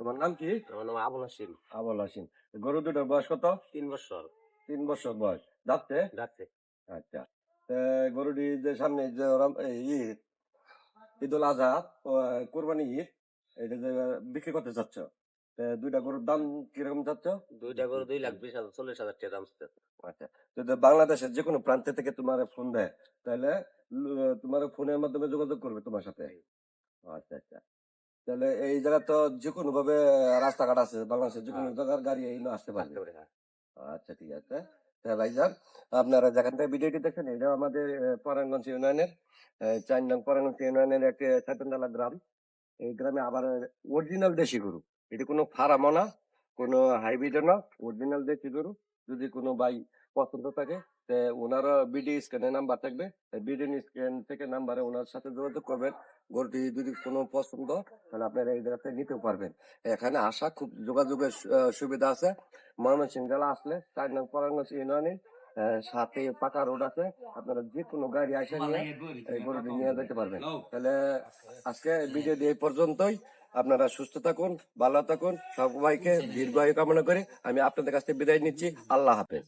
তোমার নাম কি? আমার নাম আবুল হাসিম। আবুল হাসিন গরু দুটোর বয়স কত? তিন বছর। তিন বছর বয়স। যাচ্ছে যাচ্ছে আচ্ছা। গরুটি যে সামনে যে এই ঈদ ঈদুল আজহা কোরবানি ঈদ এটা যে বিক্রি করতে চাচ্ছ দুইটা গরুর দাম কীরকম চাচ্ছ? দুইটা করে দুই লাখ বিশ হাজার চল্লিশ হাজার টাকা দাম আচ্ছা। যদি বাংলাদেশের যে কোনো প্রান্ত থেকে তোমার ফোন দেয় তাহলে তোমার ফোনের মাধ্যমে যোগাযোগ করবে তোমার সাথে? আচ্ছা আচ্ছা। তাহলে এই জায়গা তো যে কোনো ভাবে রাস্তাঘাট আছে বাংলাদেশের যে কোনো হ্যাঁ। জায়গার গাড়ি এই আসতে পারবে পারে, হ্যাঁ। আচ্ছা ঠিক আছে। হ্যাঁ ভাইজান আপনারা যেখান থেকে ভিডিওটি দেখেন এটা আমাদের আহ, পরাণগঞ্জ ইউনিয়নের চার নং পরাণগঞ্জ ইউনিয়নের একটি ছাতনডালা গ্রাম। এই গ্রামে আবার অরিজিনাল দেশি গরু। এটি কোনো ফার্মও না কোনো হাইব্রিডও না অরিজিনাল দেশি গরু। যদি কোনো ভাই পছন্দ থাকে তে ওনার বিডি স্ক্যানে নাম্বার থাকবে বিডি স্ক্যান থেকে নাম্বারে ওনার সাথে যোগাযোগ করবেন গরুটি যদি কোনো পছন্দ তাহলে আপনারা এই জায়গাতে নিতে পারবেন। এখানে আসা খুব যোগাযোগের সুবিধা আছে। ময়মনসিং জেলা আসলে চার নং পরাঙ্গস ইউনিয়নে সাথে পাকা রোড আছে। আপনারা যে কোনো গাড়ি আসে নিয়ে এই গরুটি নিয়ে যেতে পারবেন। তাহলে আজকে ভিডিও এই পর্যন্তই। আপনারা সুস্থ থাকুন ভালো থাকুন সবাইকে দীর্ঘায়ু কামনা করে। আমি আপনাদের কাছ থেকে বিদায় নিচ্ছি। আল্লাহ হাফেজ।